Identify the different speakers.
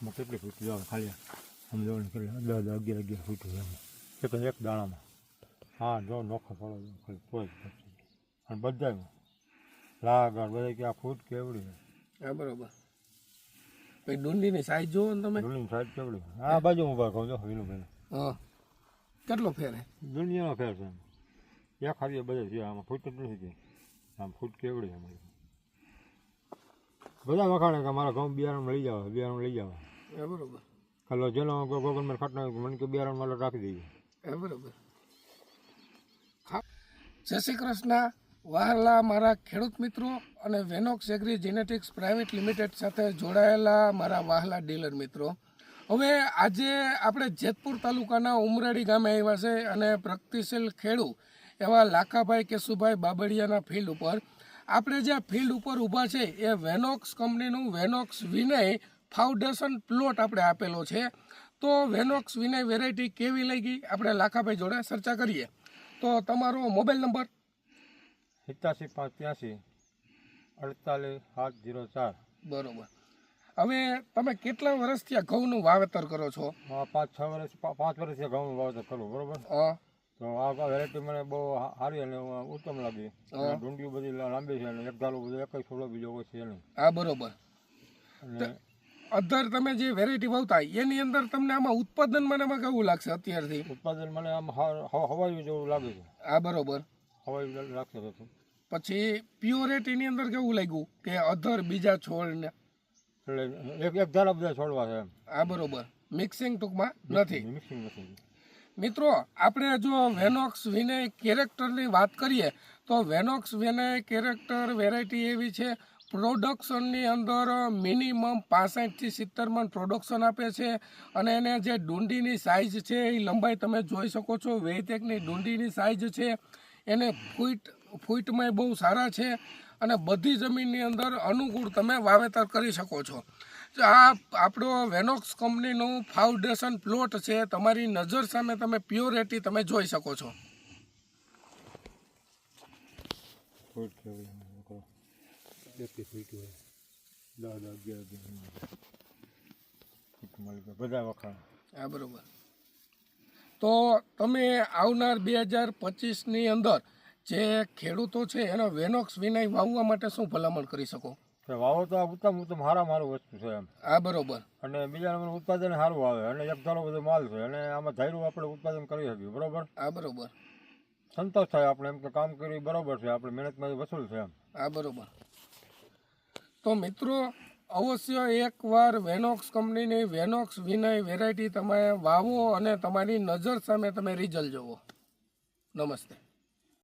Speaker 1: એમાં કેટલી ફૂટ જવા ખાલી. આમ ને કેટલી દસ દસ અગિયાર અગિયાર ફૂટ એમ એક એક દાણામાં. હા જો નોખો પડો ખાલી તો જ અને બધા લાગણ બધા કે આ ફૂટ કેવડી છે.
Speaker 2: હા બરોબર. પછી ડુંડીની સાઈઝ જુઓ ને તમે.
Speaker 1: ડુંડીની સાઈડ કેવડી આ બાજુ ઊભા કહું જો વિનુભાઈ
Speaker 2: હા. કેટલો ફેર હે?
Speaker 1: દુનિયાનો ફેર છે એક હારી બધા છે આમાં ફૂટ જ નથી આમ ફૂટ કેવડી છે અમારી. બધા વખાણે કે મારા ઘઉં બિયારણ લઈ જાવ બિયારણ લઈ જાવ
Speaker 2: હા બરોબર.
Speaker 1: કાલો જેનો ગોગલમાં ખાટનો મને કે બિયારણ માલો રાખી દઈએ
Speaker 2: એ બરોબર. જય શ્રી કૃષ્ણ. વહાલા મારા ખેડૂત મિત્રો અને Venox agri genetics private limited સાથે જોડાયેલા મારા વહાલા ડીલર મિત્રો. હવે આજે આપણે જેતપુર તાલુકાના ઉમરાડી ગામે આવ્યા છે અને પ્રગતિશીલ ખેડૂ એવા લાખાભાઈ કેશુભાઈ બાબડિયાના ફિલ્ડ ઉપર આપણે જે ફિલ્ડ ઉપર ઊભા છે એ વેનોક્સ કંપનીનું વેનોક્સ વિનય ફાઉન્ડેશન પ્લોટ આપણે આપેલો છે. તો વેનોક્સ વિનય વેરાયટી કેવી લઈ ગઈ? આપણે લાખાભાઈ જોડે ચર્ચા કરીએ. તો તમારો મોબાઈલ નંબર?
Speaker 1: સિત્યાસી પાંચ ત્યાંસી અડતાલીસ સાત જીરો ચાર.
Speaker 2: બરોબર. હવે તમે કેટલા વર્ષથી આ ઘઉંનું વાવેતર કરો છો?
Speaker 1: પાંચ છ વર્ષ પાંચ વર્ષથી ઘઉંનું વાવેતર કરું બરોબર?
Speaker 2: અ,
Speaker 1: તો આ વેરાયટી મને બહુ હા- સારી અને ઉત્તમ લાગી. ડુંડીઓ બધી લાંબી છે અને એક ધારો બધો એક જ છોડો બીજો કોઈ છે નહીં.
Speaker 2: હા બરોબર. અધર તમે જે વેરાયટી વાવતા એની અંદર તમને આમાં ઉત્પાદન મને એમાં કેવું લાગશે અત્યારથી?
Speaker 1: ઉત્પાદન મને આમ હ- હ- હવાયું જેવું લાગે છે.
Speaker 2: હા બરોબર.
Speaker 1: હવાયું લાગશે હતું
Speaker 2: પછી પ્યોરિટીની અંદર કેવું લાગ્યું? કે અધર બીજા છોડને
Speaker 1: એટલે એક એક ધારા બધા છોડવા છે
Speaker 2: આ બરોબર. મિક્સિંગ ટૂંકમાં નથી.
Speaker 1: મિક્સિંગ નથી.
Speaker 2: મિત્રો, આપણે જો વેનોક્સ વિનય કેરેક્ટરની વાત કરીએ, તો વેનોક્સ વિનય કેરેક્ટર વેરાયટી એવી છે પ્રોડક્શનની અંદર મિનિમમ પાસઠથી સિત્તેર મણ પ્રોડક્શન આપે છે, અને એને જે ડુંડીની સાઇઝ છે, એ લંબાઈ તમે જોઈ શકો છો વૈતેકની ડુંડીની સાઇઝ છે, એને ફૂટ ફૂટમાં બહુ સારા છે, અને બધી જમીનની અંદર અનુકૂળ તમે વાવેતર કરી શકો છો. આ આપણો વેનોક્સ કંપનીનું ફાઉન્ડેશન પ્લોટ છે. તમારી નજર સામે તમે પ્યોરિટી તમે જોઈ શકો છો. હા, બરોબર. તો તમે આવનાર બે હજાર પચીસની અંદર જે ખેડૂતો છે એનો વેનોક્સ વિનય વાવવા માટે શું ભલામણ કરી શકો?
Speaker 1: વાવો તો આ ઉત્તમ ઉત્તમ સારા સારું વસ્તુ છે એમ.
Speaker 2: આ બરોબર.
Speaker 1: અને બીજા નંબર ઉત્પાદન સારું આવે. અને એક ધારો બધો માલ છે. અને આમાં ધાર્યું આપણે ઉત્પાદન કરી શકીએ બરોબર?
Speaker 2: આ બરોબર.
Speaker 1: સંતોષ થાય આપણે એમ કે કામ કર્યું બરોબર છે. આપણે મહેનતમાં વસૂલ છે એમ.
Speaker 2: આ બરોબર. તો મિત્રો અવશ્ય એકવાર વેનોક્સ કંપનીની વેનોક્સ વિનય વેરાયટી તમે વાવો અને તમારી નજર સામે તમે રિઝલ્ટ જુઓ. નમસ્તે.